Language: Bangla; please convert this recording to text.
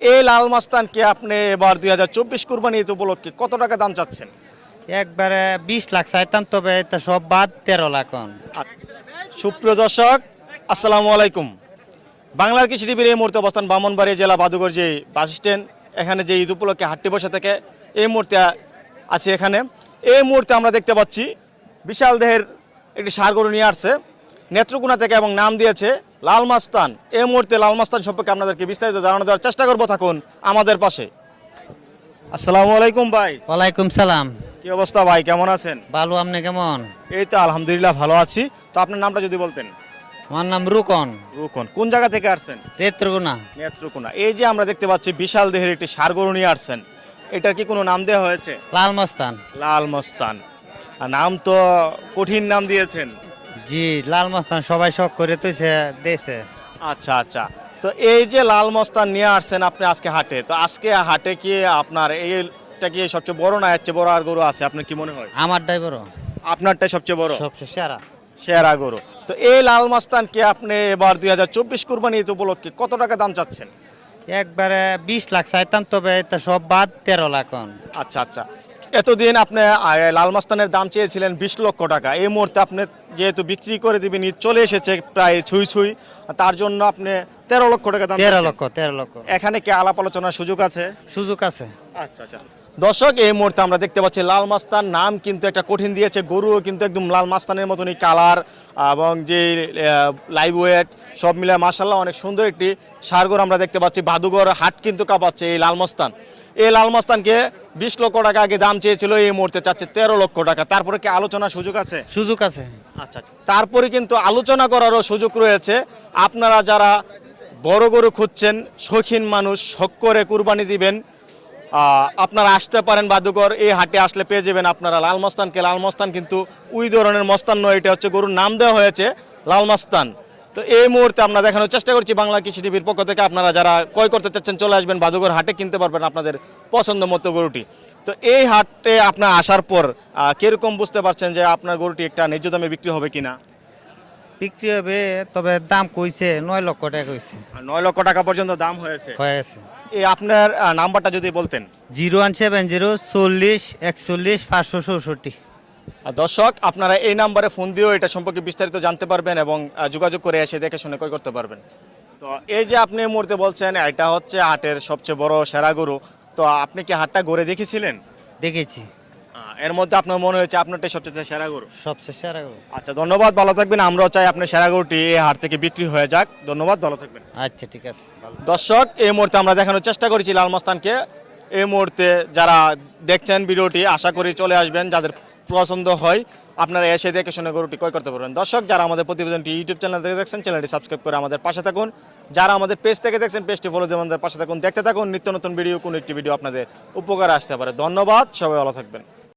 এই লাল মাস্তানকে আপনি এবার দুই হাজার চব্বিশ কুরবানি ঈদ উপলক্ষে কত টাকা দাম চাচ্ছেন? একবারে বিশ লাখ চাইতাম তবে এটা সব বাদ তেরো লাখ হন। সুপ্রিয় দর্শক আসসালামু আলাইকুম। বাংলার কৃষি টিভির এই মুহূর্তে অবস্থান বামনবাড়ি জেলা বাদুগর যে বাস স্ট্যান্ড এখানে যে ঈদ উপলক্ষে হাটটি বসে থেকে এই মুহূর্তে আছে এখানে। এই মুহূর্তে আমরা দেখতে পাচ্ছি বিশাল দেহের একটি সার গরু নিয়ে আসছে। নেত্রকোনা থেকে এবং নাম দিয়েছে লাল মাস্তান এই মুহূর্তে লাল মাস্তান সম্পর্কে আপনাদেরকে বিস্তারিত জানানো দেওয়ার চেষ্টা করব থাকুন আমাদের পাশে। আসসালামু আলাইকুম ভাই। ওয়ালাইকুম সালাম। কি অবস্থা ভাই কেমন আছেন? ভালো আপনি কেমন? এই তো আলহামদুলিল্লাহ ভালো আছি। তো আপনার নামটা যদি বলতেন। আমার নাম রুকন। রুকন কোন জায়গা থেকে আসছেন? রেত্রগুনা নেত্রকোনা। এই যে আমরা দেখতে পাচ্ছি বিশাল দেহের একটি সার গরু নিয়ে আসছেন। এটার কি কোনো নাম দেওয়া হয়েছে? লাল মস্তান। লাল মস্তান। আর নাম তো কঠিন নাম দিয়েছেন। জি লাল মস্তান সবাই শখ করে তুইছে দিয়েছে আচ্ছা আচ্ছা। তো এই যে লাল মস্তান নিয়ে আসছেন আপনি আজকে হাটে তো আজকে হাটে কি আপনার এইটা কি সবচেয়ে বড় না এর বড় আর গরু আছে? আপনার কি মনে হয়? আমার ড্রাইভার আপনারটাই সবচেয়ে বড়? সবচেয়ে সেরা। সেরা গরু। তো এই লাল মাস্তানকে আপনি এবার দুই হাজার চব্বিশ কুরবানি ঈদ উপলক্ষে কত টাকা দাম চাচ্ছেন? একবারে বিশ লাখ চাইতাম তবে এটা সব বাদ তেরো লাখ। আচ্ছা আচ্ছা। এতদিন আপনি লাল মাস্তানের দাম চেয়েছিলেন বিশ লক্ষ টাকা। এই মুহূর্তে আপনি যেহেতু বিক্রি করে দিবেন চলে এসেছে প্রায় ছুঁই ছুঁই তার জন্য আপনি তেরো লক্ষ টাকা দাম তেরো লক্ষ তেরো লক্ষ। এখানে কি আলাপ আলোচনার সুযোগ আছে? সুযোগ আছে। আচ্ছা আচ্ছা। দর্শক এই মুহূর্তে আমরা দেখতে পাচ্ছি লাল মাস্তান নাম কিন্তু একটা কঠিন দিয়েছে গরুও কিন্তু একদম লাল মাস্তানের মতনই কালার এবং যে লাইভ ওয়েট সব মিলে মাসাল্লাহ অনেক সুন্দর একটি সার গরু আমরা দেখতে পাচ্ছি বাদুগর হাট কিন্তু কাঁপাচ্ছে এই লাল মাস্তান। এই লাল মাস্তানকে বিশ লক্ষ টাকা আগে দাম চেয়েছিল এই মুহূর্তে চাচ্ছে তেরো লক্ষ টাকা। তারপরে কি আলোচনার সুযোগ আছে? সুযোগ আছে। আচ্ছা আচ্ছা। তারপরে কিন্তু আলোচনা করারও সুযোগ রয়েছে। আপনারা যারা বড় গরু খুঁজছেন শৌখিন মানুষ শখ করে কুরবানি দিবেন আপনারা আসতে পারেন বাদুঘর এই হাটে আসলে পেয়ে যাবেন আপনারা লাল মস্তানকে। লাল মস্তান কিন্তু ওই ধরনের মস্তান নয় এটা হচ্ছে গরুর নাম দেওয়া হয়েছে লাল মস্তান। তো এই মুহূর্তে আমরা দেখানোর চেষ্টা করছি বাংলা কৃষি টিভির পক্ষ থেকে। আপনারা যারা ক্রয় করতে চাচ্ছেন চলে আসবেন বাদুঘর হাটে কিনতে পারবেন আপনাদের পছন্দ মতো গরুটি। তো এই হাটে আপনার আসার পর কীরকম বুঝতে পারছেন যে আপনার গরুটি একটা ন্যায্য দামে বিক্রি হবে কিনা? বিক্রি হবে তবে দাম কইছে নয় লক্ষ টাকা কইছে। নয় লক্ষ টাকা পর্যন্ত দাম হয়েছে। হয়ে গেছে। এই আপনার নাম্বারটা যদি বলতেন। জিরো ওয়ান সেভেন জিরো চল্লিশ একচল্লিশ পাঁচশো চৌষট্টি। দর্শক আপনারা এই নাম্বারে ফোন দিয়েও এটা সম্পর্কে বিস্তারিত জানতে পারবেন এবং যোগাযোগ করে এসে দেখে শুনে ক্রয় করতে পারবেন। তো এই যে আপনি এই মুহূর্তে বলছেন এটা হচ্ছে হাটের সবচেয়ে বড় সেরা গরু তো আপনি কি হাটটা গড়ে দেখেছিলেন? দেখেছি। এর মধ্যে আপনার মনে হয়েছে আপনারটাই সবচেয়ে সেরা গরু? সবচেয়ে সেরা গরু। আচ্ছা ধন্যবাদ ভালো থাকবেন। আমরাও চাই আপনার সেরা গরুটি এই হাট থেকে বিক্রি হয়ে যাক। ধন্যবাদ ভালো থাকবেন। আচ্ছা ঠিক আছে দর্শক এই মুহূর্তে আমরা দেখানোর চেষ্টা করেছি লাল মস্তানকে এই মুহূর্তে যারা দেখছেন ভিডিওটি আশা করি চলে আসবেন। যাদের পছন্দ হয়, আপনারা এসে দেখে শুনে গরুটি ক্রয় করতে পারবেন। দর্শক, যারা আমাদের প্রতিবেদনটি ইউটিউব চ্যানেল থেকে দেখছেন, চ্যানেলটি সাবস্ক্রাইব করে আমাদের পাশে থাকুন। যারা আমাদের পেজ থেকে দেখছেন, পেজটি ফলো দিয়ে আমাদের পাশে থাকুন। দেখতে থাকুন, নিত্য নতুন ভিডিও কোনো একটি ভিডিও আপনাদের উপকার আসতে পারে। ধন্যবাদ, সবাই ভালো থাকবেন।